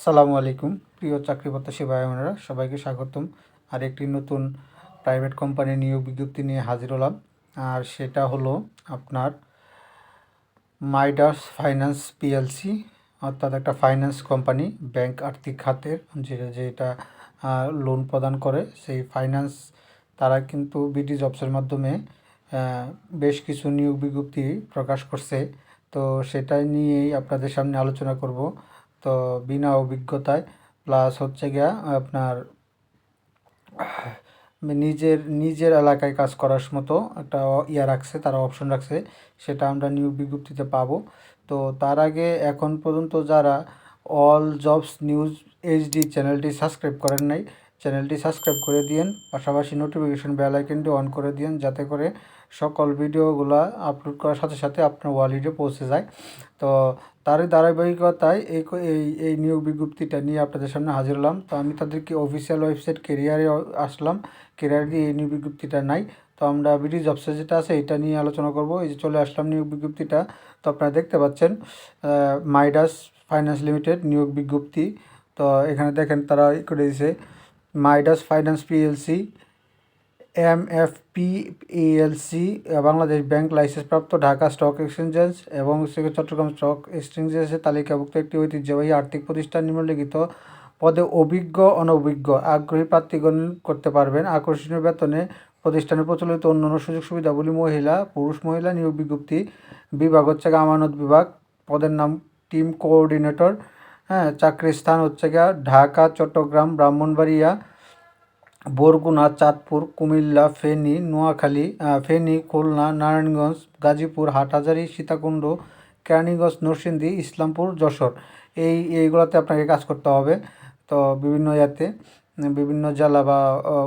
আসসালামু আলাইকুম। প্রিয় চাকরি প্রত্যাশী বোনেরা সবাইকে স্বাগতম। আর একটি নতুন প্রাইভেট কোম্পানি নিয়োগ বিজ্ঞপ্তি নিয়ে হাজির হলাম। আর সেটা হলো আপনার মাইডাস ফাইন্যান্স পিএলসি, অর্থাৎ একটা ফাইন্যান্স কোম্পানি, ব্যাংক আর্থিক খাতের যেটা যেটা লোন প্রদান করে। সেই ফাইন্যান্স, তারা কিন্তু বিডি জবসের মাধ্যমে বেশ কিছু নিয়োগ বিজ্ঞপ্তি প্রকাশ করছে। তো সেটাই নিয়েই আপনাদের সামনে আলোচনা করব। তো বিনা অভিজ্ঞতায় প্লাস হচ্ছে গিয়া আপনার নিজের নিজের এলাকায় কাজ করার মতো একটা ইয়া রাখছে, তারা অপশন রাখছে, সেটা আমরা নিউ বিজ্ঞপ্তিতে পাবো। তো তার আগে এখন পর্যন্ত যারা অল জবস নিউজ এইচডি চ্যানেলটি সাবস্ক্রাইব করেন নাই চ্যানেলটি সাবস্ক্রাইব করে দিন পাশাপাশি নোটিফিকেশন বেল আইকনটি অন করে দিন যাতে করে সকল ভিডিওগুলো আপলোড করার সাথে সাথে আপনার ওয়ালেটে পৌঁছে যায়। তো তারই ধারাবাহিকতায় এই এই এই নিয়োগ বিজ্ঞপ্তিটা নিয়ে আপনাদের সামনে হাজির হলাম। তো আমি তাদেরকে অফিসিয়াল ওয়েবসাইট কেরিয়ারে আসলাম। কেরিয়ার দিয়ে এই নিয়োগ বিজ্ঞপ্তিটা নাই। তো আমরা বিডি জবসে যেটা আছে এটা নিয়ে আলোচনা করব। এই যে চলে আসলাম নিয়োগ বিজ্ঞপ্তিটা। তো আপনারা দেখতে পাচ্ছেন মাইডাস ফাইন্যান্স লিমিটেড নিয়োগ বিজ্ঞপ্তি। তো এখানে দেখেন তারা ই করে দিয়েছে Midas finance PLC M F P ALC Bangladesh bank লাইসেন্সপ্রাপ্ত Dhaka stock exchanges এবং চট্টগ্রাম স্টক এক্সচেঞ্জেসের তালিকাভুক্ত একটি ঐতিহ্যবাহী আর্থিক প্রতিষ্ঠান নিম্নলিখিত পদে অভিজ্ঞ, অনভিজ্ঞ, আগ্রহী প্রার্থীগণ করতে পারবেন। আকর্ষণীয় বেতনে প্রতিষ্ঠানে প্রচলিত অন্যান্য সুযোগ সুবিধাগুলি মহিলা, পুরুষ মহিলা নিয়োগ বিজ্ঞপ্তি বিভাগ হচ্ছে আমানত বিভাগ। পদের নাম টিম কোঅর্ডিনেটর। হ্যাঁ চাকরির স্থান হচ্ছে গিয়া ঢাকা, চট্টগ্রাম, ব্রাহ্মণবাড়িয়া, বরগুনা, চাঁদপুর, কুমিল্লা, ফেনী, নোয়াখালী ফেনী, খুলনা, নারায়ণগঞ্জ, গাজীপুর, হাটহাজারী, সীতাকুণ্ড, কেরানীগঞ্জ, নরসিংদী, ইসলামপুর, যশোর। এই এইগুলোতে আপনাকে কাজ করতে হবে। তো বিভিন্ন ইয়াতে, বিভিন্ন জেলা বা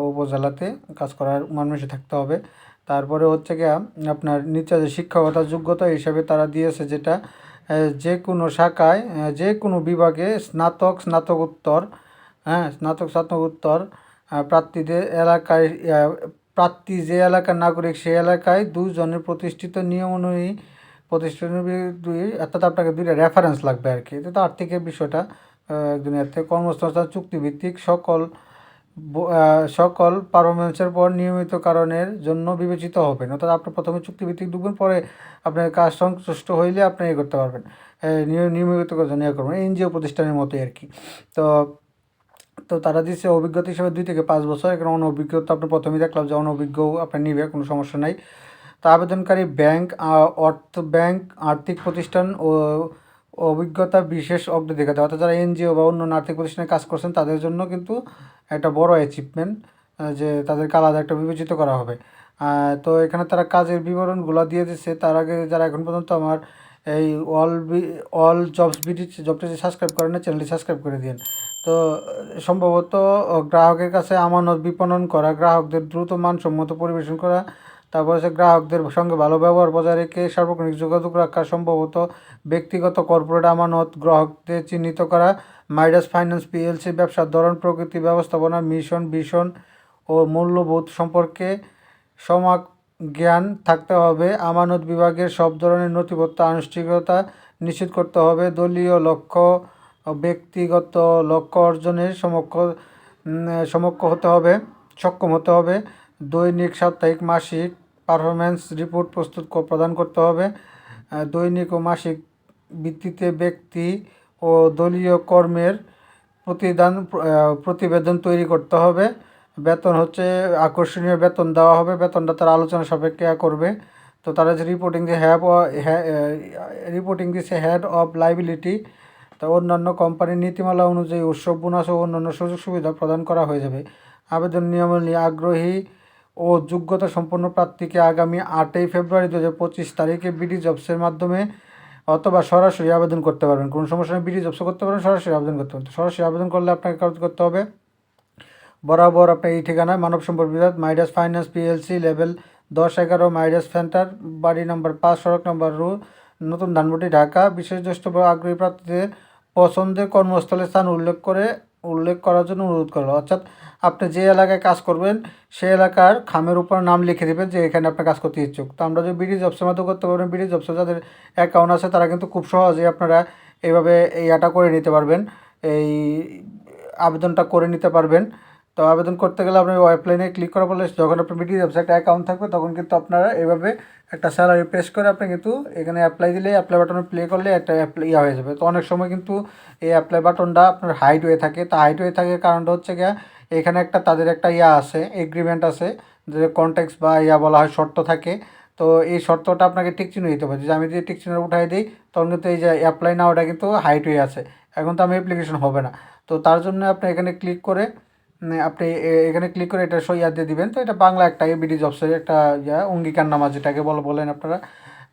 উপজেলাতে কাজ করার মানুষে থাকতে হবে। তারপরে হচ্ছে গিয়া আপনার নিচে যে শিক্ষকতা যোগ্যতা হিসাবে তারা দিয়েছে যেটা যে কোনো শাখায় যে কোনো বিভাগে স্নাতক, স্নাতকোত্তর হ্যাঁ স্নাতক, স্নাতকোত্তর প্রার্থীদের এলাকায় প্রার্থী যে এলাকার নাগরিক সেই এলাকায় দুজনের প্রতিষ্ঠিত নিয়ম অনুযায়ী প্রতিষ্ঠানের বি- দুই অর্থাৎ আপনাকে দুইটা রেফারেন্স লাগবে আর কি। তো আর্থিকের বিষয়টা একজন এর থেকে কর্মসংস্থান, চুক্তিভিত্তিক সকল সকল পারফরমেন্সের পর নিয়মিত কারণের জন্য বিবেচিত হবেন। অর্থাৎ আপনি প্রথমে চুক্তিভিত্তিক ঢুকবেন পরে আপনার কাজ সন্তুষ্ট হইলে আপনি ইয়ে করতে পারবেন। নিয়মিত জন্য ইয়ে করবেন। এনজিও প্রতিষ্ঠানের মতোই আর কি। তো তো তারা দিচ্ছে অভিজ্ঞতা হিসেবে দুই থেকে পাঁচ বছর। এখানে অনভিজ্ঞতা আপনি প্রথমেই দেখলাম যে অনভিজ্ঞ আপনি নিবে, কোনো সমস্যা নাই। তা আবেদনকারী ব্যাংক অর্থ ব্যাংক, আর্থিক প্রতিষ্ঠান ও অভিজ্ঞতা বিশেষ অগ্রাধিকার অর্থাৎ যারা এনজিও বা অন্য আর্থিক প্রতিষ্ঠানে কাজ করছেন, তাদের জন্য কিন্তু একটা বড় অ্যাচিভমেন্ট যে তাদেরকে আলাদা একটা বিবেচিত করা হবে। তো এখানে তারা কাজের বিবরণগুলো দিয়ে দিচ্ছে তার আগে যারা এখন পর্যন্ত আমার এই all B all jobs BD জবটি subscribe করেন না চ্যানেলটি সাবস্ক্রাইব করে দিন তো, সম্ভবত গ্রাহকের কাছে আমানত বিপণন করা, গ্রাহকদের দ্রুত মানসম্মত পরিবেশন করা তারপর হচ্ছে গ্রাহকদের সঙ্গে ভালো ব্যবহার বজায় রেখে সার্বক্ষণিক যোগাযোগ রাখা সম্ভবত ব্যক্তিগত কর্পোরেট আমানত, গ্রাহকদের চিহ্নিত করা, মাইডাস ফাইন্যান্স পিএলসি, ব্যবসার ধরন, প্রকৃতি ব্যবস্থাপনা, মিশন, ভীষণ ও মূল্যবোধ সম্পর্কে সমাগ জ্ঞান থাকতে হবে। আমানত বিভাগের সব ধরনের নথিপত্র আনুষ্ঠানিকতা নিশ্চিত করতে হবে। দলীয় লক্ষ্য ব্যক্তিগত লক্ষ্য অর্জনের সমক্ষ সমক্ষ হতে হবে, সক্ষম হতে হবে। দৈনিক, সাপ্তাহিক, মাসিক পারফরমেন্স রিপোর্ট প্রস্তুত প্রদান করতে হবে। দৈনিক ও মাসিক ভিত্তিতে ব্যক্তি ও দলীয় কর্মের প্রতিদান প্রতিবেদন তৈরি করতে হবে। বেতন হচ্ছে আকর্ষণীয় বেতন দেওয়া হবে। বেতনটা তারা আলোচনা সাপেক্ষে করবে। তো তারা যে রিপোর্টিং যে হ্যাভ রিপোর্টিং দিচ্ছে হেড অফ লাইবিলিটি তা অন্যান্য কোম্পানির নীতিমালা অনুযায়ী উৎসব বোনাস ও অন্যান্য সুযোগ সুবিধা প্রদান করা হয়ে যাবে। আবেদন নিয়মাবলী আগ্রহী ও যোগ্যতা সম্পন্ন প্রার্থীকে আগামী আটই ফেব্রুয়ারি দু হাজার পঁচিশ তারিখে বিডি জবসের মাধ্যমে অথবা সরাসরি আবেদন করতে পারবেন। কোনো সমস্যা নেই, বিডি জবস করতে পারেন সরাসরি আবেদন করতে পারেন সরাসরি আবেদন করলে আপনাকে কাজ করতে হবে। বরাবর আপনার এই ঠিকানায় মানব সম্পদ বিভাগ, মাইডাস ফাইন্যান্স পিএলসি, লেভেল দশ এগারো, মাইডাস সেন্টার, বাড়ি নম্বর পাঁচ, সড়ক নম্বর রু, নতুন ধানবটি ঢাকা। বিশেষ জ্যেষ্ঠ আগ্রহী প্রার্থীদের পছন্দের কর্মস্থলের স্থান উল্লেখ করে উল্লেখ করার জন্য অনুরোধ করল। অর্থাৎ আপনি যে এলাকায় কাজ করবেন সে এলাকার খামের উপর নাম লিখে দেবেন যে এখানে আপনি কাজ করতে ইচ্ছুক। তো আমরা যদি বিডি জবসের মাধ্যমে করতে পারবেন বিডি জবসে যাদের অ্যাকাউন্ট আছে, তারা কিন্তু খুব সহজেই আপনারা এইভাবে এই আটা করে নিতে পারবেন, এই আবেদনটা করে নিতে পারবেন। তো আবেদন করতে গেলে আপনি ওয়েবলাইনে ক্লিক করার ফলে যখন আপনার বিডি ওয়েবসাইটে অ্যাকাউন্ট থাকবে, তখন কিন্তু আপনারা এভাবে একটা স্যালারি প্রেস করে আপনি কিন্তু এখানে অ্যাপ্লাই দিলে অ্যাপ্লাই বাটনে প্লে করলে একটা অ্যাপ্লাই ইয়া হয়ে যাবে। তো অনেক সময় কিন্তু এই অ্যাপ্লাই বাটনটা আপনার হাইট হয়ে থাকে। তা হাইট হয়ে থাকে কারণটা হচ্ছে গিয়া, এখানে একটা তাদের একটা ইয়া আছে এগ্রিমেন্ট আছে, যে কন্ট্যাক্টস বা ইয়া বলা হয় শর্ত থাকে। তো এই শর্তটা আপনাকে টিক চিহ্ন দিতে হবে। যে আমি যদি টিক উঠাই দিই, তখন কিন্তু এই যে অ্যাপ্লাই না ওটা কিন্তু হাইট হয়ে আছে। এখন তো আমি অ্যাপ্লিকেশন হবে না। তো তার জন্য আপনি এখানে ক্লিক করে আপনি এ- এখানে ক্লিক করে এটা সই ইয়া দিয়ে দিবেন। তো এটা বাংলা একটা এবিডি জবসের একটা ইয়া অঙ্গীকারনামা যেটাকে বল, বলেন আপনারা।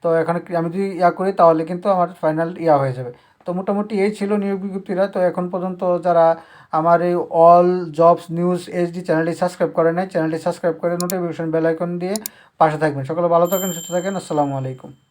তো এখানে আমি যদি ইয়া করি তাহলে কিন্তু আমার ফাইনাল ইয়া হয়ে যাবে। তো মোটামুটি এই ছিল নিয়োগ বিজ্ঞপ্তিরা। তো এখন পর্যন্ত যারা আমার এই অল জবস নিউজ এইচডি চ্যানেলটি সাবস্ক্রাইব করে নাই চ্যানেলটি সাবস্ক্রাইব করে নোটিফিকেশন বেল আইকন দিয়ে পাশে থাকবেন। সকলে ভালো থাকেন, সুস্থ থাকেন। আসসালামু আলাইকুম।